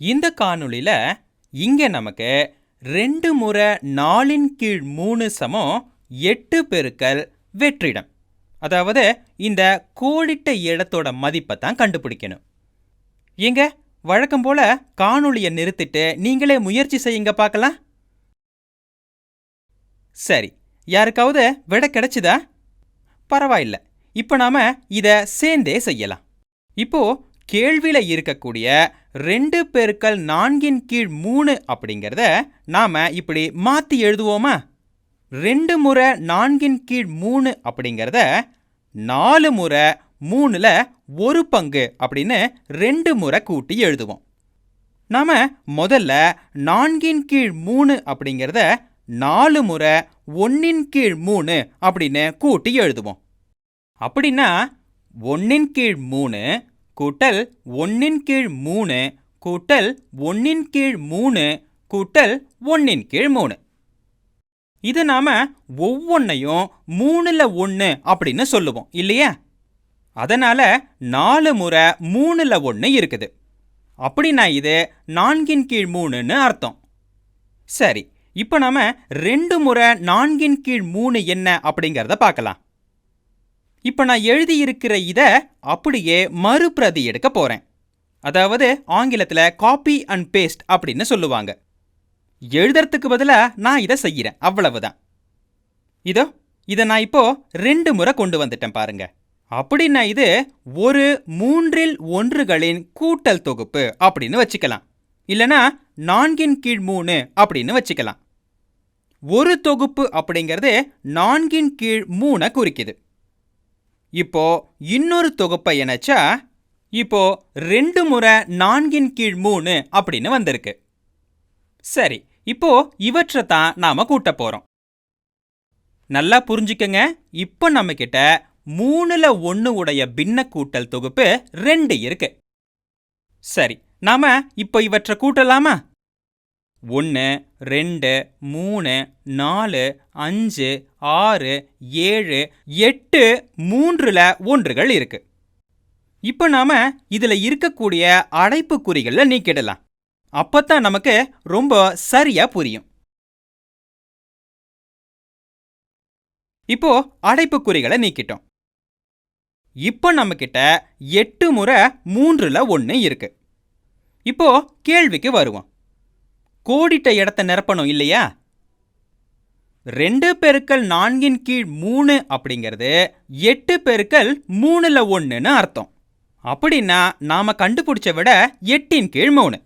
இந்த காணொளியில் இங்க நமக்கு ரெண்டு முறை நாலின் கீழ் மூணு சமம் எட்டு பெருக்கல் வெற்றிடம். அதாவது இந்த கோடிட்ட இடத்தோட மதிப்பை தான் கண்டுபிடிக்கணும். ஏங்க வழக்கம் போல காணொளியை நிறுத்திட்டு நீங்களே முயற்சி செய்யுங்க பார்க்கலாம். சரி யாருக்காவது விட கிடைச்சுதா? பரவாயில்ல. இப்போ நாம இதை சேர்ந்தே செய்யலாம். இப்போ கேள்வியில இருக்கக்கூடிய ரெண்டு பெருக்கல் நான்கின் கீழ் மூணு அப்படிங்கிறத நாம இப்படி மாத்தி எழுதுவோமா? ரெண்டு முறை நான்கின் கீழ் மூணு அப்படிங்கிறத நாலு முறை மூணுல ஒரு பங்கு அப்படின்னு ரெண்டு முறை கூட்டி எழுதுவோம். நாம முதல்ல நான்கின் கீழ் மூணு அப்படிங்கிறத நாலு முறை ஒன்னின் கீழ் மூணு அப்படின்னு கூட்டி எழுதுவோம். அப்படின்னா ஒன்னின் கீழ் மூணு கூட்டல் ஒன்னின் கீழ் மூணு கூட்டல் ஒன்னின் கீழ் மூணு கூட்டல் ஒன்னின் கீழ் மூணு. இது நாம் ஒவ்வொன்றையும் மூணுல ஒன்று அப்படின்னு சொல்லுவோம் இல்லையா? அதனால் நாலு முறை மூணுல ஒன்று இருக்குது. அப்படின்னா இது நான்கின் கீழ் மூணுன்னு அர்த்தம். சரி இப்போ நாம் ரெண்டு முறை நான்கின் கீழ் மூணு என்ன அப்படிங்கிறத பார்க்கலாம். இப்போ நான் எழுதியிருக்கிற இதை அப்படியே மறுபிரதி எடுக்க போறேன். அதாவது ஆங்கிலத்தில் காப்பி அண்ட் பேஸ்ட் அப்படின்னு சொல்லுவாங்க. எழுதுறதுக்கு பதிலாக நான் இதை செய்கிறேன் அவ்வளவுதான். இதோ இதை நான் இப்போ ரெண்டு முறை கொண்டு வந்துட்டேன் பாருங்க. அப்படின்னா இது ஒரு மூன்றில் ஒன்றுகளின் கூட்டல் தொகுப்பு அப்படின்னு வச்சுக்கலாம். இல்லனா நான்கின் கீழ் மூணு அப்படின்னு வச்சுக்கலாம். ஒரு தொகுப்பு அப்படிங்கிறது நான்கின் கீழ் மூணை குறிக்குது. இப்போ இன்னொரு தொகுப்பை இணைச்சா இப்போ ரெண்டு முறை நான்கின் கீழ் மூணு அப்படின்னு வந்திருக்கு. சரி இப்போ இவற்றை தான் நாம கூட்ட போறோம். நல்லா புரிஞ்சுக்கங்க. இப்போ நம்ம கிட்ட மூணுல ஒன்று உடைய பின்ன கூட்டல் தொகுப்பு ரெண்டு இருக்கு. சரி நாம இப்போ இவற்றை கூட்டலாமா? ஒன்று ரெண்டு மூணு நாலு அஞ்சு ஆறு ஏழு எட்டு மூன்றில் ஒன்றுகள் இருக்கு. இப்போ நாம் இதில் இருக்கக்கூடிய அடைப்புக்குறிகளை நீக்கிடலாம். அப்போத்தான் நமக்கு ரொம்ப சரியாக புரியும். இப்போ அடைப்புக்குறிகளை நீக்கிட்டோம். இப்போ நம்ம கிட்ட எட்டு முறை மூன்றில் ஒன்று இருக்கு. இப்போ கேள்விக்கு வருவோம். கோடிட்ட இடத்த நிரப்பணும் இல்லையா? ரெண்டு பெருக்கல் நான்கின் கீழ் மூணு அப்படிங்கிறது எட்டு பெருக்கல் மூணுல ஒன்றுன்னு அர்த்தம். அப்படின்னா நாம கண்டுபிடிச்ச விட எட்டின் கீழ் மூணு.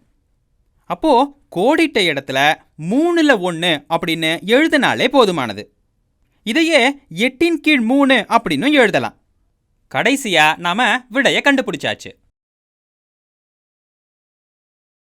அப்போ கோடிட்ட இடத்துல மூணுல ஒன்று அப்படின்னு எழுதினாலே போதுமானது. இதையே எட்டின் கீழ் மூணு அப்படின்னு எழுதலாம். கடைசியா நாம விடைய கண்டுபிடிச்சாச்சு.